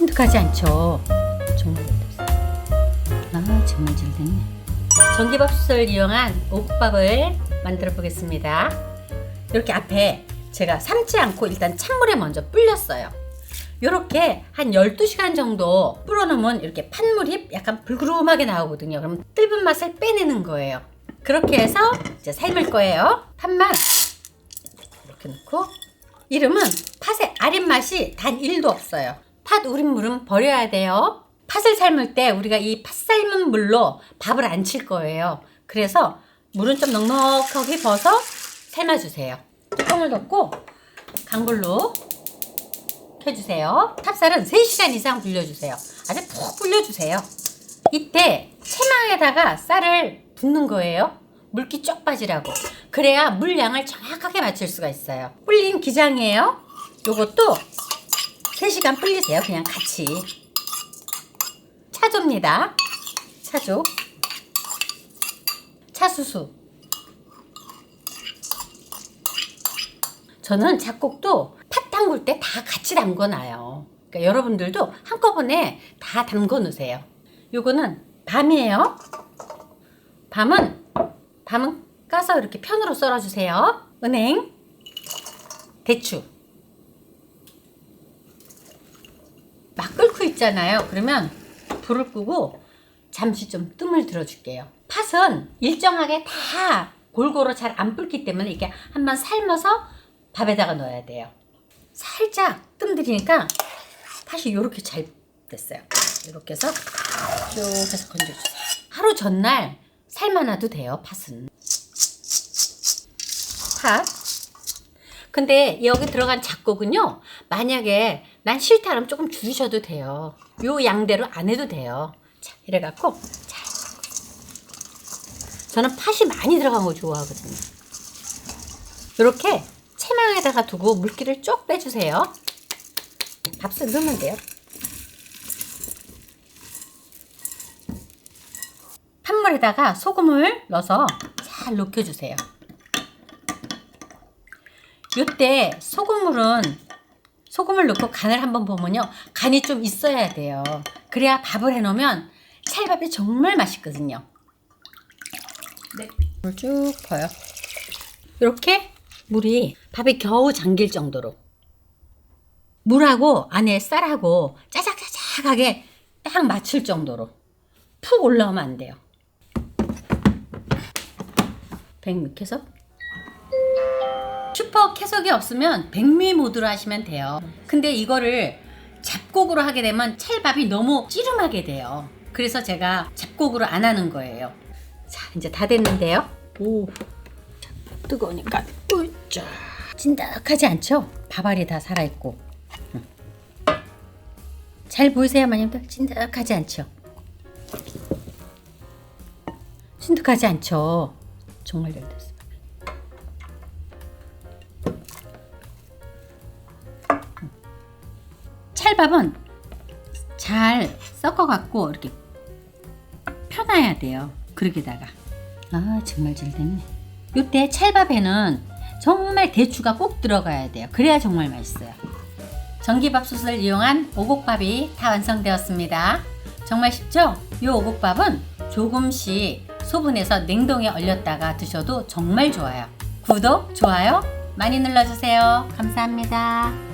찐득하지 않죠? 아 정말 잘 됐네. 전기밥솥을 이용한 오국밥을 만들어 보겠습니다. 이렇게 앞에 제가 삶지 않고 일단 찬물에 먼저 불렸어요. 이렇게 한 12시간 정도 불어놓으면 이렇게 판물이 약간 불그름하게 나오거든요. 그럼 뜰분 맛을 빼내는 거예요. 그렇게 해서 이제 삶을 거예요. 판만 이렇게 넣고. 이름은 팥의 아린 맛이 단 1도 없어요. 팥 우린 물은 버려야 돼요. 팥을 삶을 때 우리가 이 팥 삶은 물로 밥을 안 칠 거예요. 그래서 물은 좀 넉넉하게 버서 삶아주세요. 뚜껑을 덮고 강불로 켜주세요. 찹쌀은 3시간 이상 불려주세요. 아주 푹 불려주세요. 이때 체망에다가 쌀을 붓는 거예요. 물기 쪽 빠지라고. 그래야 물량을 정확하게 맞출 수가 있어요. 불린 기장이에요. 요것도 3시간 불리세요. 그냥 같이. 차조입니다. 차조. 차수수. 저는 잡곡도 팥 담글 때 다 같이 담궈 놔요. 그러니까 여러분들도 한꺼번에 다 담궈 놓으세요. 요거는 밤이에요. 밤은 밤은 까서 이렇게 편으로 썰어 주세요. 은행, 대추. 막 끓고 있잖아요. 그러면 불을 끄고 잠시 좀 뜸을 들어줄게요. 팥은 일정하게 다 골고루 잘 안 불기 때문에 이렇게 한번 삶아서 밥에다가 넣어야 돼요. 살짝 뜸 들이니까 팥이 이렇게 잘 됐어요. 이렇게 해서 쭉 해서 건져주세요. 하루 전날 삶아놔도 돼요, 팥은. 팥. 근데 여기 들어간 잡곡은요, 만약에 난 싫다 하면 조금 줄이셔도 돼요. 요 양대로 안 해도 돼요. 자, 이래갖고, 자. 저는 팥이 많이 들어간 거 좋아하거든요. 이렇게 체망에다가 두고 물기를 쭉 빼주세요. 밥솥 넣으면 돼요. 판물에다가 소금을 넣어서 잘 녹여주세요. 이때 소금물은 소금을 넣고 간을 한번 보면요 간이 좀 있어야 돼요. 그래야 밥을 해놓으면 찰밥이 정말 맛있거든요. 네, 물쭉 퍼요. 이렇게 물이 밥에 겨우 잠길 정도로 물하고 안에 쌀하고 짜작짜작하게 딱 맞출 정도로 푹 올라오면 안 돼요. 백미캐석 슈퍼 캐석이 없으면 백미 모드로 하시면 돼요. 근데 이거를 잡곡으로 하게 되면 찰밥이 너무 찌름하게 돼요. 그래서 제가 잡곡으로 안 하는 거예요. 자, 이제 다 됐는데요. 오, 자, 뜨거우니까 으쌰. 찐득하지 않죠? 밥알이 다 살아있고. 음. 잘 보이세요, 마님들? 찐득하지 않죠? 찐득하지 않죠? 정말 잘 됐어요. 찰밥은 잘 섞어갖고 이렇게 펴놔야 돼요. 그러게다가 아 정말 잘 됐네. 이때 찰밥에는 정말 대추가 꼭 들어가야 돼요. 그래야 정말 맛있어요. 전기밥솥을 이용한 오곡밥이 다 완성되었습니다. 정말 쉽죠? 이 오곡밥은 조금씩 소분해서 냉동에 얼렸다가 드셔도 정말 좋아요. 구독, 좋아요 많이 눌러주세요. 감사합니다.